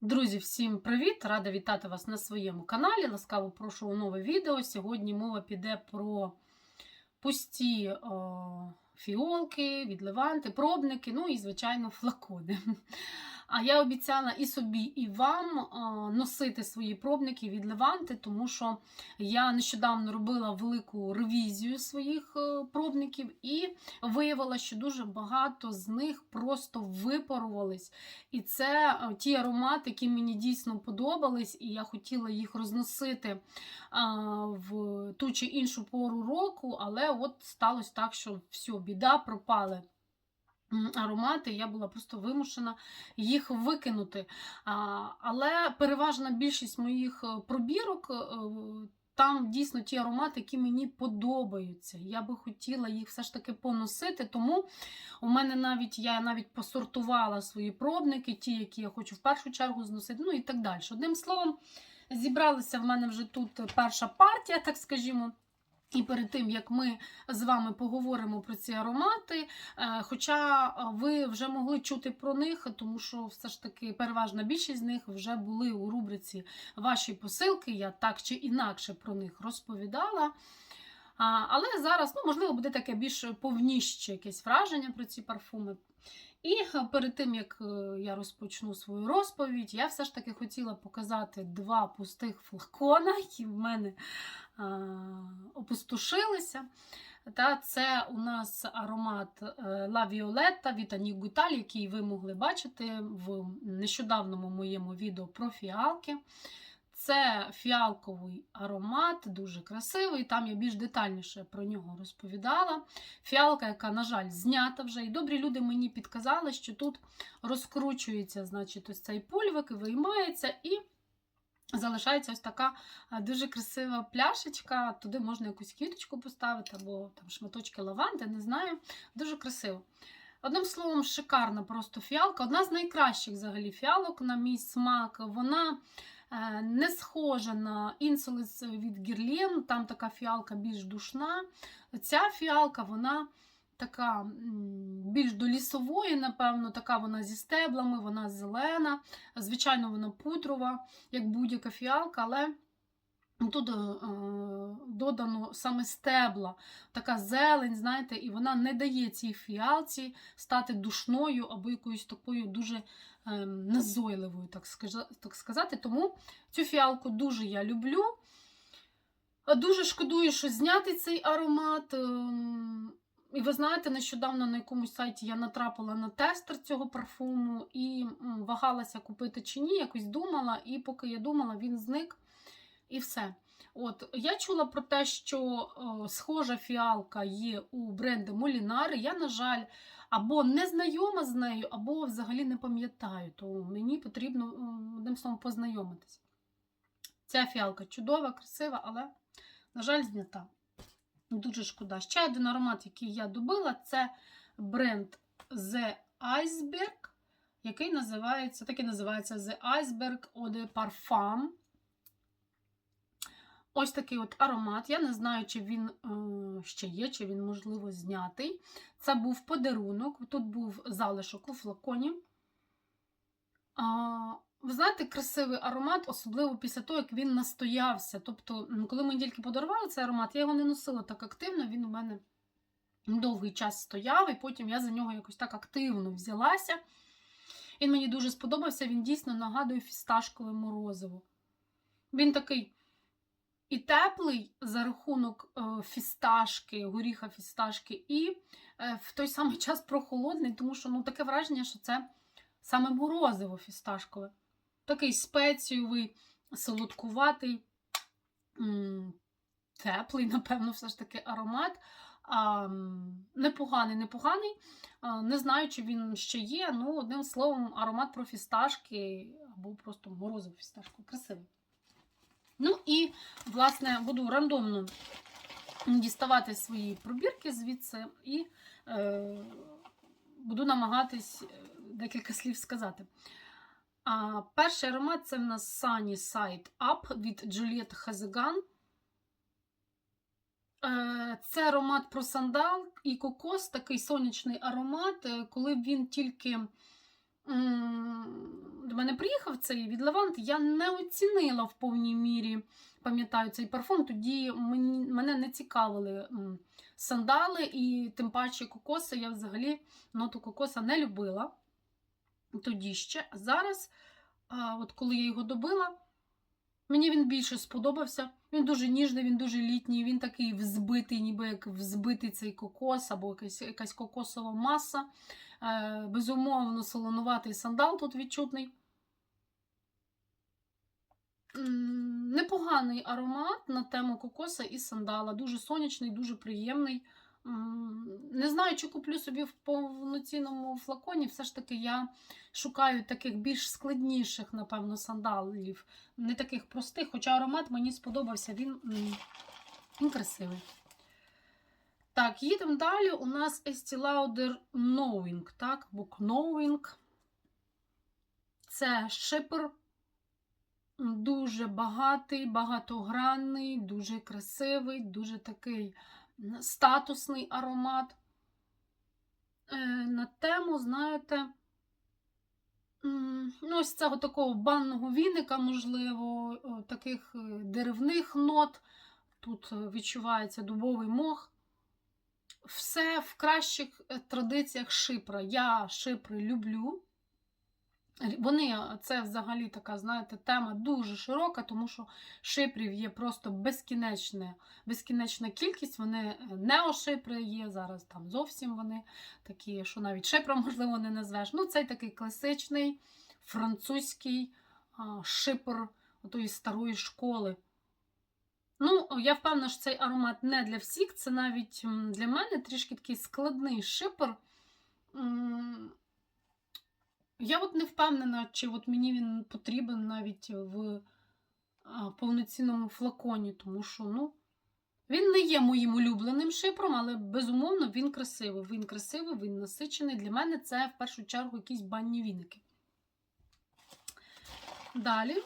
Друзі, всім привіт! Рада вітати вас на своєму каналі. Ласкаво прошу у нове відео. Сьогодні мова піде про пусті о, фіолки, відливанти, пробники, ну і, звичайно, флакони. А я обіцяла і собі, і вам носити свої пробники, відливанти, тому що я нещодавно робила велику ревізію своїх е, пробників і виявила, що дуже багато з них просто випарувались. І це е, ті аромати, які мені дійсно подобались, і я хотіла їх розносити в ту чи іншу пору року, але от сталося так, що все, біда, пропали. Аромати, я була просто вимушена їх викинути. Але переважна більшість моїх е, пробірок е, там дійсно ті аромати, які мені подобаються. Я би хотіла їх все ж таки поносити, тому у мене навіть я навіть посортувала свої пробники, ті, які я хочу в першу чергу зносити, ну і так далі. Одним словом, зібралися в мене вже тут перша партія, так скажімо. І перед тим, як ми з вами поговоримо про ці аромати, е, хоча ви вже могли чути про них, тому що все ж таки переважна більшість з них вже були у рубриці ваші посилки, я так чи інакше про них розповідала. Але зараз, ну, можливо, буде таке більш повніще якесь враження про ці парфуми. І е, перед тим, як е, я розпочну свою розповідь, я все ж таки хотіла показати два пустих флакона, які в мене опустошилися. Та це у нас аромат е, La Violetta від Annie Goutal, який ви могли бачити в нещодавному моєму відео про фіалки. Це фіалковий аромат, дуже красивий. Там я більш детальніше про нього розповідала. Фіалка, яка, на жаль, знята вже. І добрі люди мені підказали, що тут розкручується значить, ось цей пульвик, виймається і залишається ось така дуже красива пляшечка. Туди можна якусь квіточку поставити або там шматочки лаванди, не знаю. Дуже красиво. Одним словом, шикарна просто фіалка. Одна з найкращих взагалі фіалок, на мій смак. Вона е, не схожа на інсулис від Гірлен, там така фіалка більш душна. Ця фіалка, вона така більш до лісової, напевно, така вона зі стеблами, вона зелена. Звичайно, вона пудрова, як будь-яка фіалка, але тут е, додано саме стебла, така зелень, знаєте, і вона не дає цій фіалці стати душною або якоюсь такою дуже е, назойливою, так, сказати. Тому цю фіалку дуже я люблю. Е, Дуже шкодую, що зняти цей аромат. І ви знаєте, нещодавно на якомусь сайті я натрапила на тестер цього парфуму і вагалася купити чи ні, якось думала, і поки я думала, він зник і все. От я чула про те, що о, схожа фіалка є у бренду Молінари. Я, на жаль, або не знайома з нею, або взагалі не пам'ятаю, то мені потрібно одним словом познайомитися. Ця фіалка чудова, красива, але, на жаль, знята. Дуже шкода. Ще один аромат, який я добила, це бренд The Iceberg, який називається, так і називається The Iceberg Eau de Parfum. Ось такий от аромат. Я не знаю, чи він е, ще є, чи він, можливо, знятий. Це був подарунок. Тут був залишок у флаконі. Ви знаєте, красивий аромат, особливо після того, як він настоявся. Тобто, коли мені тільки подарували цей аромат, я його не носила так активно, він у мене довгий час стояв, і потім я за нього якось так активно взялася. Він мені дуже сподобався, він дійсно нагадує фісташкове морозиво. Він такий і теплий за рахунок е, фісташки, горіха фісташки, і е, в той самий час прохолодний, тому що ну, таке враження, що це саме морозиво фісташкове. Такий спеціовий, солодкуватий, теплий, напевно, все ж таки аромат. А, непоганий, непоганий. А, не знаю, чи він ще є. Ну, одним словом, аромат про фісташки або просто морозиво фісташку. Красивий. Ну і, власне, буду рандомно діставати свої пробірки звідси і е, буду намагатись е, декілька слів сказати. А, перший аромат це в нас Sunny Side Up від Juliette Hazegan. Е, Це аромат про сандал і кокос, такий сонячний аромат. Е, Коли він тільки до мене приїхав цей від Левант, я не оцінила в повній мірі, пам'ятаю, цей парфум. Тоді мене не цікавили сандали, і тим паче кокоси. Я взагалі ноту кокоса не любила тоді ще. А зараз, от коли я його добила, мені він більше сподобався. Він дуже ніжний, він дуже літній, він такий взбитий, ніби як взбитий цей кокос або якась, якась кокосова маса. Е, безумовно, солонуватий сандал тут відчутний. Непоганий аромат на тему кокоса і сандала. Дуже сонячний, дуже приємний. Не знаю, чи куплю собі в повноцінному флаконі. Все ж таки я шукаю таких більш складніших, напевно, сандалів, не таких простих, хоча аромат мені сподобався, він, він красивий. Так, їдемо далі. У нас Estee Lauder Knowing, так, або Knowing. Це шипер. Дуже багатий, багатогранний, дуже красивий, дуже такий статусний аромат. Е, на тему, знаєте, ну, ось цього такого банного віника, можливо, таких е, деревних нот. Тут е, відчувається дубовий мох. Все в кращих традиціях шипра. Я шипри люблю. Вони, це взагалі така, знаєте, тема дуже широка, тому що шипрів є просто безкінечне, безкінечна кількість. Вони е, неошипри є, зараз там зовсім вони такі, що навіть шипром, можливо, не назвеш. Ну, цей такий класичний французький шипр отої старої школи. Ну, я впевнена, що цей аромат не для всіх. Це навіть для мене трішки такий складний шипр. Я от не впевнена, чи от мені він потрібен навіть в повноцінному флаконі, тому що, ну, він не є моїм улюбленим шипром, але безумовно він красивий. Він красивий, він насичений. Для мене це в першу чергу якісь банні віники. Далі.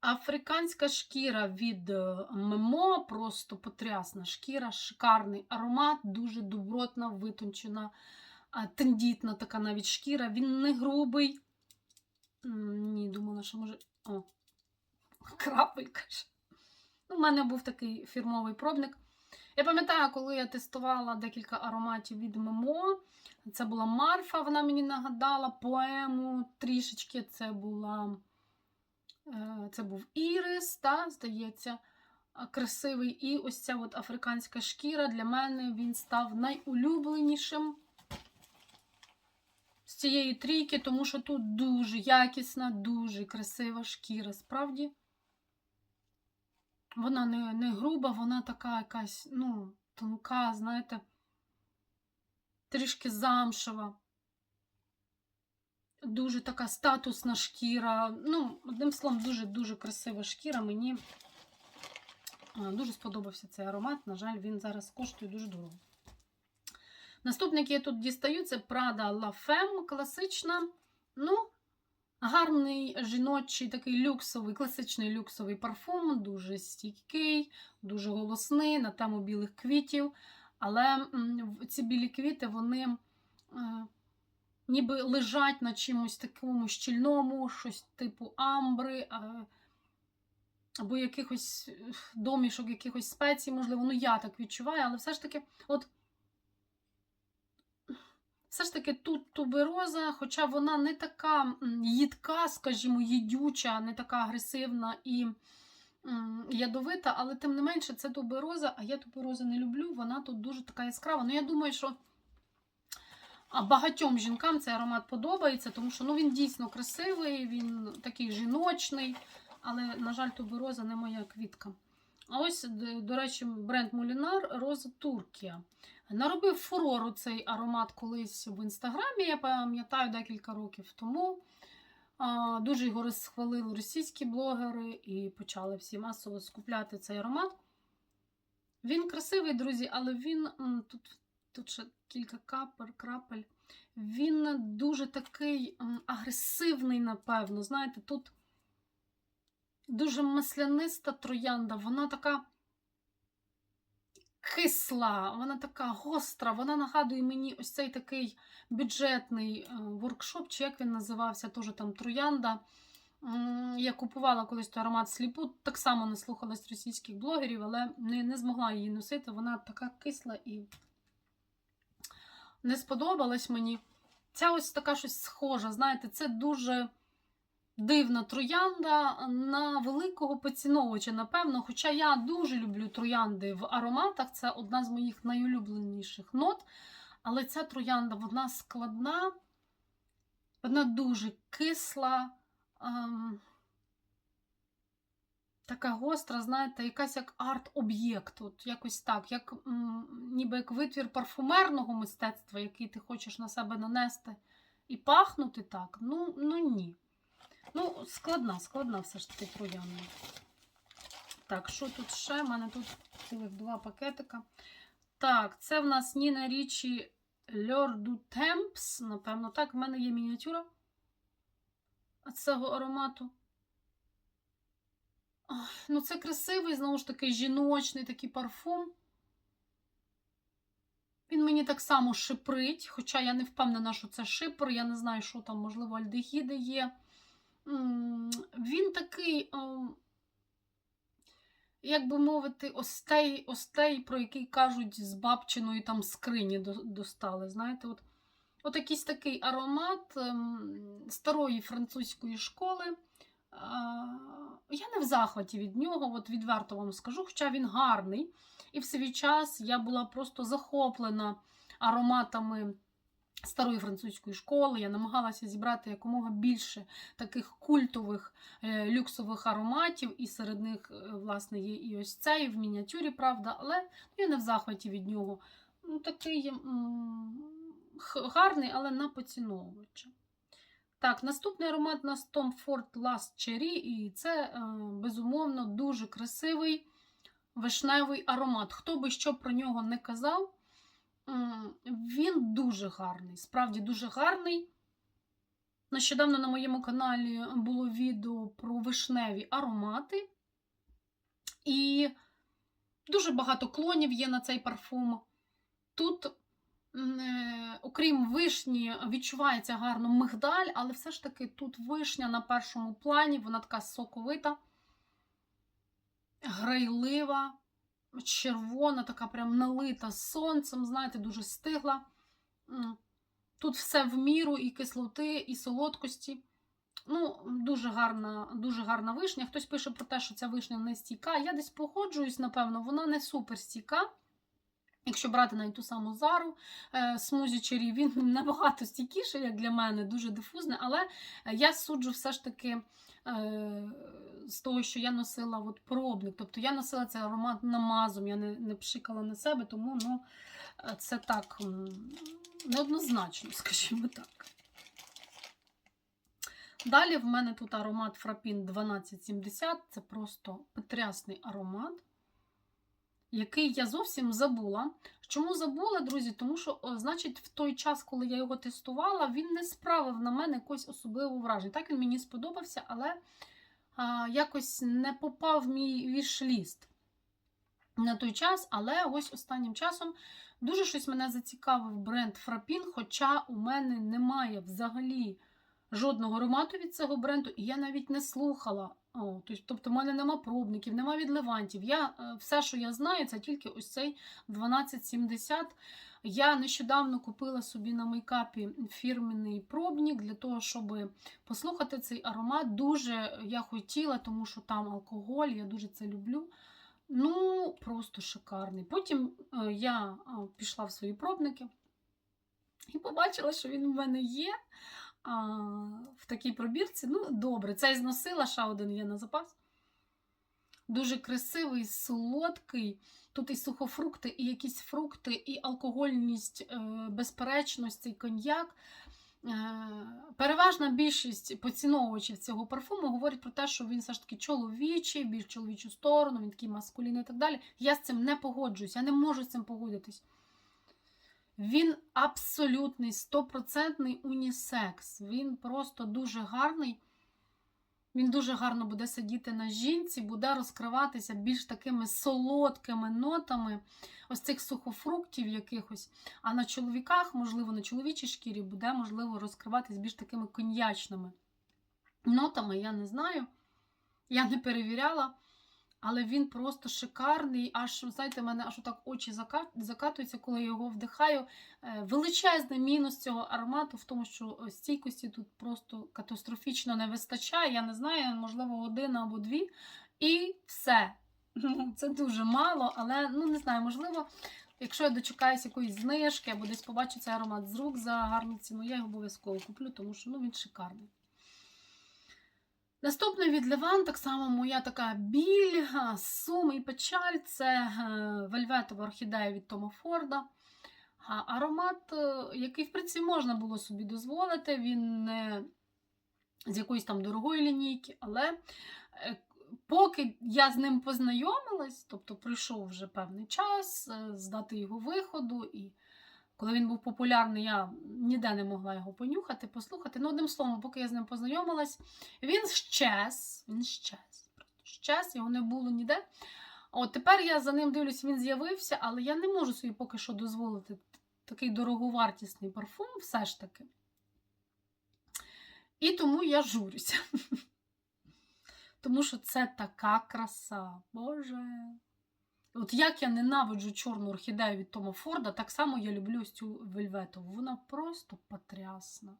Африканська шкіра від е, Мемо, просто потрясна шкіра, шикарний аромат, дуже добротна, витончена, тендітна така навіть шкіра. Він не грубий. Ні, думала, що може. О, крапелька ж. Ну, У мене був такий фірмовий пробник. Я пам'ятаю, коли я тестувала декілька ароматів від Мемо. Це була Марфа, вона мені нагадала поему трішечки. Це була. Е, Це був ірис, та, здається, красивий. І ось ця от африканська шкіра для мене він став найулюбленішим цієї трійки, тому що тут дуже якісна, дуже красива шкіра. Справді, вона не, не груба, вона така якась, ну, тонка, знаєте, трішки замшева. Дуже така статусна шкіра. Ну, одним словом, дуже-дуже красива шкіра. Мені дуже сподобався цей аромат. На жаль, він зараз коштує дуже дорого. Наступний, який я тут дістаю, це Prada La Femme, класична. Ну, гарний жіночий такий люксовий, класичний люксовий парфум, дуже стійкий, дуже голосний на тему білих квітів. Але ці білі квіти, вони. е, ніби лежать на чимось такому щільному, щось типу амбри, а, або якихось е, домішок, якихось спецій, можливо, ну я так відчуваю, але все ж таки, от все ж таки тут тубероза, хоча вона не така їдка, скажімо, їдюча, не така агресивна і ядовита, але тим не менше це тубероза, а я туберозу не люблю, вона тут дуже така яскрава. Ну, я думаю, що багатьом жінкам цей аромат подобається, тому що ну, він дійсно красивий, він такий жіночний, але, на жаль, тубероза не моя квітка. А ось, до речі, бренд Мулінар Роза Туркія. Наробив фурору цей аромат колись в інстаграмі, я пам'ятаю декілька років тому. Дуже його розхвалили російські блогери і почали всі масово скупляти цей аромат. Він красивий, друзі, але він тут, тут ще кілька капель, крапель. Він дуже такий агресивний, напевно. Знаєте, тут дуже масляниста троянда. Вона така кисла, вона така гостра, вона нагадує мені ось цей такий бюджетний е, воркшоп, чи як він називався, теж там троянда. Я купувала колись той аромат сліпу, так само не слухалась російських блогерів, але не, не змогла її носити. Вона така кисла і не сподобалась мені. Ця ось така щось схожа. Знаєте, це дуже дивна троянда на великого поціновувача, напевно. Хоча я дуже люблю троянди в ароматах, це одна з моїх найулюбленіших нот. Але ця троянда вона складна, вона дуже кисла, ем, така гостра, знаєте, якась як арт-об'єкт. От якось так, як, м, ніби як витвір парфумерного мистецтва, який ти хочеш на себе нанести і пахнути так. Ну, ну ні. Ну, складна, складна все ж таки троянда. Так, що тут ще? У мене тут цілих два пакетика. Так, це в нас Ніна Річі du Temps. Напевно, так, в мене є мініатюра цього аромату. Ой, ну, це красивий, знову ж таки, жіночний такий парфум. Він мені так само шиприть, хоча я не впевнена, що це шипр. Я не знаю, що там, можливо, альдегіди є. Він такий, як би мовити, остей, остей, про який кажуть, з бабчиної там скрині достали. Знаєте, от, от якийсь такий аромат ем, старої французької школи. Я не в захваті від нього, от відверто вам скажу, хоча він гарний. І в свій час я була просто захоплена ароматами старої французької школи. Я намагалася зібрати якомога більше таких культових е, люксових ароматів, і серед них, е, власне, є і ось цей в мініатюрі, правда, але я не в захваті від нього. Ну, Такий гарний, але на поціновувача. Так, наступний аромат у нас Tom Ford Last Cherry, і це, е, безумовно, дуже красивий вишневий аромат. Хто би що про нього не казав, він дуже гарний, справді дуже гарний. Нещодавно на моєму каналі було відео про вишневі аромати. І дуже багато клонів є на цей парфум. Тут, е, окрім вишні, відчувається гарно мигдаль, але все ж таки тут вишня на першому плані, вона така соковита, грайлива, червона, така прям налита сонцем, знаєте, дуже стигла. Тут все в міру, і кислоти, і солодкості. Ну, дуже гарна, дуже гарна вишня. Хтось пише про те, що ця вишня не стійка. Я десь погоджуюсь, напевно, вона не супер стійка. Якщо брати навіть ту саму зару, е, смузі чарі, він набагато стійкіший, як для мене, дуже дифузний, але я суджу все ж таки з того, що я носила от пробник. Тобто я носила цей аромат намазом, я не, не пшикала на себе, тому ну, е, це так неоднозначно, скажімо так. Далі в мене тут аромат Фрапін 1270. Це просто потрясний аромат, який я зовсім забула. Чому забула, друзі? Тому що, о, значить, в той час, коли я його тестувала, він не справив на мене якось особливого враження. Так він мені сподобався, але а, якось не попав в мій вішліст на той час. Але ось останнім часом дуже щось мене зацікавив бренд Фрапін, хоча у мене немає взагалі жодного аромату від цього бренду, і я навіть не слухала. О, тобто, в мене нема пробників, нема відливантів. Я, е, Все, що я знаю, це тільки ось цей 1270. Я нещодавно купила собі на мейкапі фірменний пробник для того, щоб послухати цей аромат. Дуже я хотіла, тому що там алкоголь, я дуже це люблю. Ну, просто шикарний. Потім е, я е, пішла в свої пробники і побачила, що він у мене є а, в такій пробірці. Ну, добре, цей зносила, ще один є на запас. Дуже красивий, солодкий. Тут і сухофрукти, і якісь фрукти, і алкогольність, е, безперечність, цей коньяк. Е, Переважна більшість поціновувачів цього парфуму говорять про те, що він все ж таки чоловічий, більш чоловічу сторону, він такий маскулінний і так далі. Я з цим не погоджуюсь, я не можу з цим погодитись. Він абсолютний, стопроцентний унісекс. Він просто дуже гарний. Він дуже гарно буде сидіти на жінці, буде розкриватися більш такими солодкими нотами ось цих сухофруктів якихось. А на чоловіках, можливо, на чоловічій шкірі буде, можливо, розкриватись більш такими коньячними нотами, я не знаю. Я не перевіряла, але він просто шикарний. Аж, знаєте, мене аж отак очі закатуються, коли я його вдихаю. Е, Величезний мінус цього аромату в тому, що стійкості тут просто катастрофічно не вистачає. Я не знаю, можливо, один або дві. І все. Ну, Це дуже мало, але ну не знаю, можливо, якщо я дочекаюсь якоїсь знижки або десь побачу цей аромат з рук за гарну ціну, я його обов'язково куплю, тому що ну, він шикарний. Наступний від Леван, так само моя така біль, сум і печаль це е, вельветова орхідея від Тома Форда. Аромат, е, який, в принципі, можна було собі дозволити, він не з якоїсь там дорогої лінійки, але е, поки я з ним познайомилась, тобто пройшов вже певний час е, з дати його виходу, і коли він був популярний, я ніде не могла його понюхати, послухати. Ну, одним словом, поки я з ним познайомилась, він щез, він щез, щез, його не було ніде. От тепер я за ним дивлюсь, він з'явився, але я не можу собі поки що дозволити такий дороговартісний парфум, все ж таки. І тому я журюся. Тому що це така краса. Боже. От як я ненавиджу чорну орхідею від Тома Форда, так само я люблю цю вельветову. Вона просто потрясна.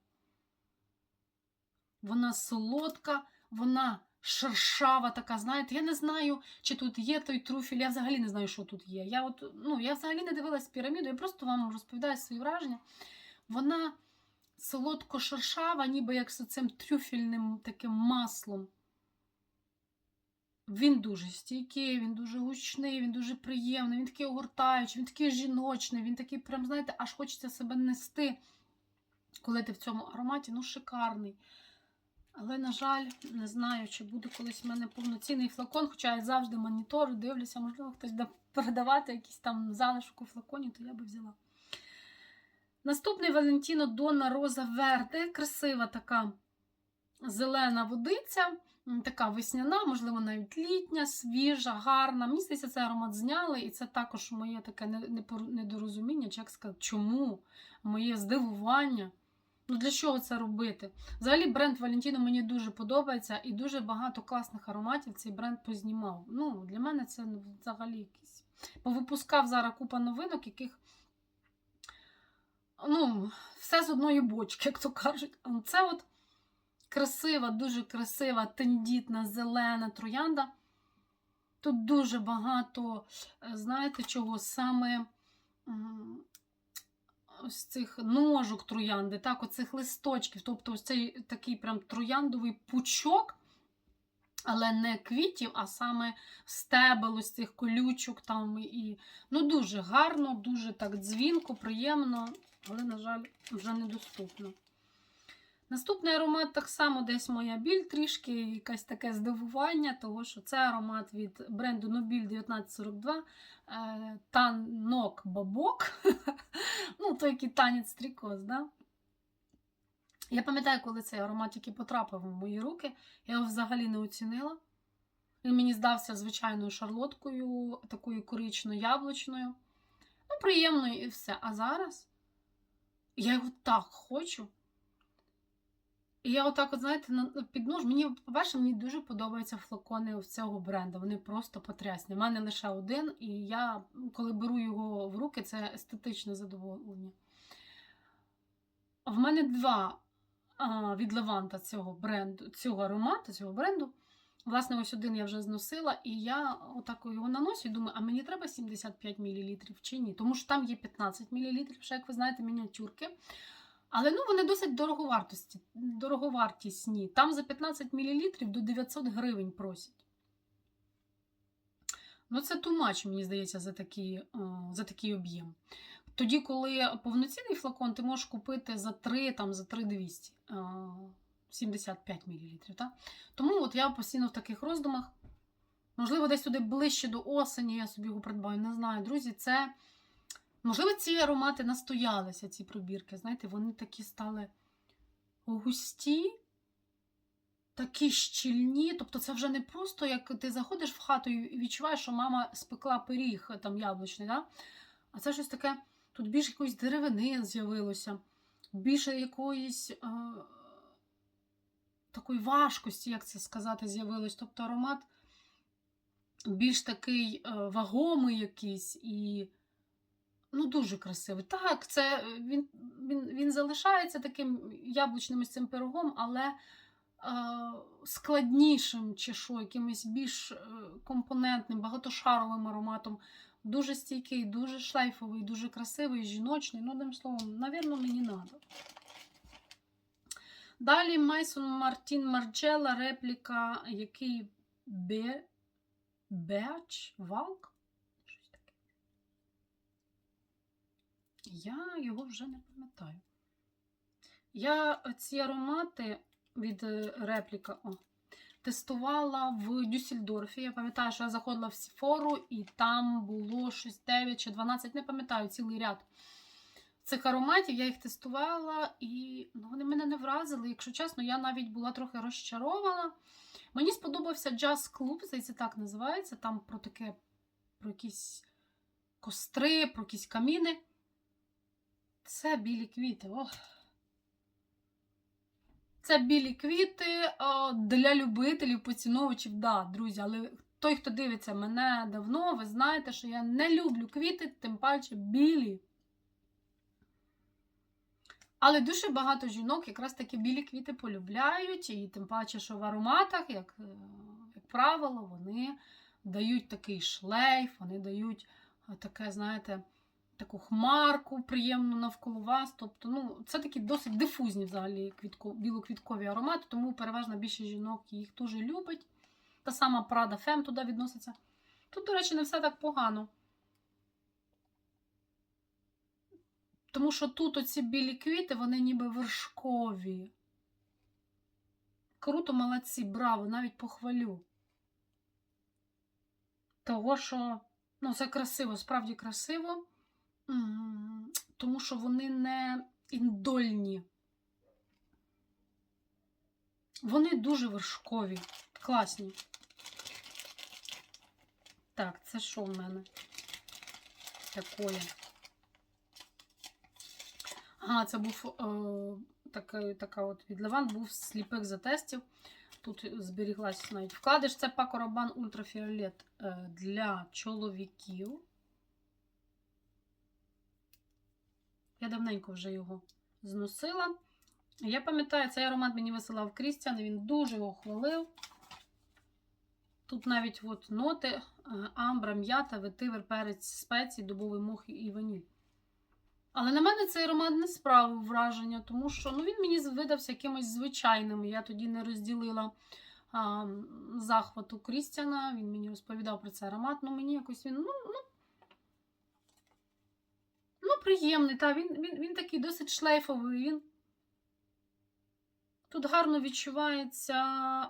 Вона солодка, вона шершава така, знаєте, я не знаю, чи тут є той труфіль, я взагалі не знаю, що тут є. Я от, ну, я взагалі не дивилась піраміду, я просто вам розповідаю свої враження. Вона солодко-шершава, ніби як з цим трюфельним таким маслом. Він дуже стійкий, він дуже гучний, він дуже приємний, він такий огортаючий, він такий жіночний, він такий, прям, знаєте, аж хочеться себе нести, коли ти в цьому ароматі, ну, шикарний. Але, на жаль, не знаю, чи буде колись в мене повноцінний флакон, хоча я завжди моніторю, дивлюся, можливо, хтось буде передавати якийсь там залишок у флаконі, то я би взяла. Наступний Валентіно Донна Роза Верде. Красива така зелена водиця, така весняна, можливо, навіть літня, свіжа, гарна. Мені здається, цей аромат зняли, і це також моє таке недорозуміння, чи як сказати, чому моє здивування. Ну, для чого це робити? Взагалі, бренд Valentino мені дуже подобається і дуже багато класних ароматів цей бренд познімав. Ну, для мене це ну, взагалі якийсь. Повипускав зараз купа новинок, яких. Ну, все з одної бочки, як то кажуть. Це от красива, дуже красива, тендітна, зелена троянда. Тут дуже багато, е, знаєте, чого саме ось цих ножок троянди, так, оцих листочків. Тобто ось цей такий прям трояндовий пучок, але не квітів, а саме стебел ось цих колючок там. І, ну, дуже гарно, дуже так дзвінко, приємно, але, на жаль, вже недоступно. Наступний аромат так само десь моя біль, трішки якесь таке здивування, того що це аромат від бренду Нобіль 1942 е, Танок Бабок. ну, той який танець стрікоз, да? Я пам'ятаю, коли цей аромат тільки потрапив в мої руки, я його взагалі не оцінила. Він мені здався звичайною шарлоткою, такою корично-яблучною. Ну, приємною і все. А зараз я його так хочу. І я отак, от, знаєте, на піднож. Мені, по-перше, мені дуже подобаються флакони в цього бренду. Вони просто потрясні. У мене лише один, і я, коли беру його в руки, це естетичне задоволення. В мене два а, від Леванта цього бренду, цього аромату, цього бренду. Власне, ось один я вже зносила, і я отак його наношу і думаю, а мені треба 75 мл чи ні? Тому що там є 15 мл, ще, як ви знаєте, мініатюрки. Але ну, вони досить дороговартості, дороговартісні. Там за 15 мл до 900 гривень просять. Ну, це тумач, мені здається, за такий, за такий об'єм. Тоді, коли повноцінний флакон, ти можеш купити за 3, там, за 3200, 75 мл. Так? Тому от я постійно в таких роздумах. Можливо, десь туди ближче до осені я собі його придбаю. Не знаю, друзі, це. Можливо, ці аромати настоялися, ці пробірки. Знаєте, вони такі стали густі, такі щільні. Тобто, це вже не просто як ти заходиш в хату і відчуваєш, що мама спекла пиріг там яблучний, да? а це щось таке, тут більше якоїсь деревини з'явилося, більше якоїсь. Е- Такої важкості, як це сказати, з'явилось. Тобто аромат більш такий е, вагомий якийсь і ну, дуже красивий. Так, це він, він, він залишається таким яблучним із цим пирогом, але е, складнішим чи що, якимось більш е, компонентним, багатошаровим ароматом. Дуже стійкий, дуже шлейфовий, дуже красивий, жіночний. Ну, одним словом, навірно, мені треба. Далі Майсон Мартін Марджела, репліка, який Бе... Беач Валк? Щось таке. Я його вже не пам'ятаю. Я ці аромати від е, репліка о, тестувала в Дюссельдорфі. Я пам'ятаю, що я заходила в Сіфору, і там було щось 9 чи 12, не пам'ятаю, цілий ряд цих ароматів. Я їх тестувала, і ну, вони мене не вразили. Якщо чесно, я навіть була трохи розчарована. Мені сподобався джаз клуб, здається, так називається. Там про таке, про якісь костри, про якісь каміни. Це білі квіти. Ох. Це білі квіти для любителів, поціновувачів. Да, друзі, але той, хто дивиться мене давно, ви знаєте, що я не люблю квіти, тим паче білі. Але дуже багато жінок якраз таки білі квіти полюбляють, і тим паче, що в ароматах, як, е, як правило, вони дають такий шлейф, вони дають е, таке, знаєте, таку хмарку приємну навколо вас. Тобто, ну, це такі досить дифузні взагалі квітко, білоквіткові аромати, тому переважна більшість жінок їх дуже любить. Та сама Prada Femme туди відноситься. Тут, до речі, не все так погано. Тому що тут оці білі квіти, вони ніби вершкові. Круто, молодці, браво, навіть похвалю. Того, що, ну, це красиво, справді красиво, тому що вони не індольні. Вони дуже вершкові, класні. Так, це що в мене? Такое. Ага, це був е, така, така от від Леван, був сліпих затестів. Тут зберіглася навіть вкладиш. Це Paco ультрафіолет е, для чоловіків. Я давненько вже його зносила. Я пам'ятаю, цей аромат мені висилав Крістіан, він дуже його хвалив. Тут навіть от ноти е, амбра, м'ята, ветивер, перець, спеції, дубовий мох і ваніль. Але на мене цей аромат не справив враження, тому що ну, він мені видався якимось звичайним. Я тоді не розділила а, захвату Крістіана, він мені розповідав про цей аромат, ну мені якось він, ну, ну, ну приємний. Та, він, він, він такий досить шлейфовий. Він... Тут гарно відчувається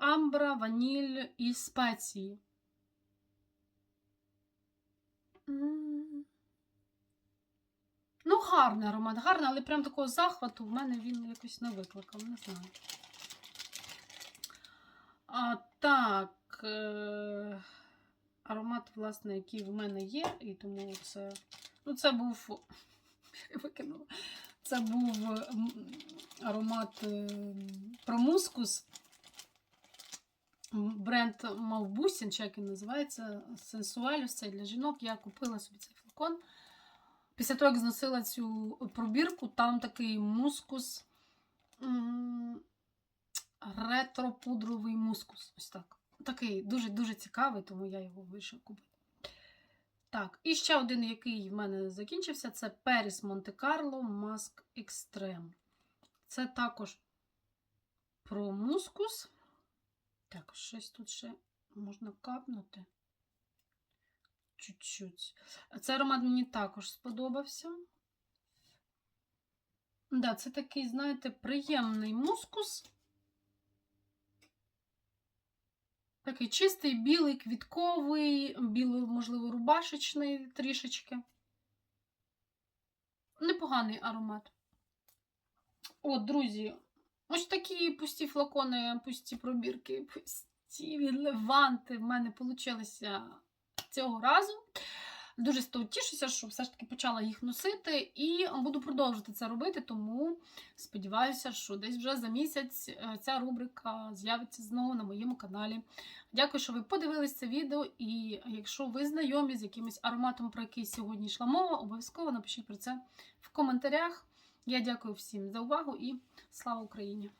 амбра, ваніль і спеції. Ну, гарний аромат, гарний, але прям такого захвату в мене він якось не викликав, не знаю. А, Так, е- аромат, власне, який в мене є, і тому це. Ну, це був. викинула. Це був аромат е про мускус. Бренд Мавбусін, чи як він називається, сенсуалюс, це для жінок. Я купила собі цей флакон. Після того, як зносила цю пробірку, там такий мускус, ретро-пудровий мускус. Ось так. Такий дуже-дуже цікавий, тому я його вирішила купити. Так, і ще один, який в мене закінчився, це Періс Монте-Карло Маск Екстрем. Це також про мускус. Так, щось тут ще можна капнути чуть-чуть. Цей аромат мені також сподобався. Да, це такий, знаєте, приємний мускус. Такий чистий, білий, квітковий, білий, можливо, рубашечний трішечки. Непоганий аромат. От, друзі, Ось такі пусті флакони, пусті пробірки, пусті леванти в мене вийшло цього разу. Дуже з того тішуся, що все ж таки почала їх носити, і буду продовжувати це робити, тому сподіваюся, що десь вже за місяць е, ця рубрика з'явиться знову на моєму каналі. Дякую, що ви подивились це відео. І якщо ви знайомі з якимось ароматом, про який сьогодні йшла мова, обов'язково напишіть про це в коментарях. Я дякую всім за увагу і слава Україні!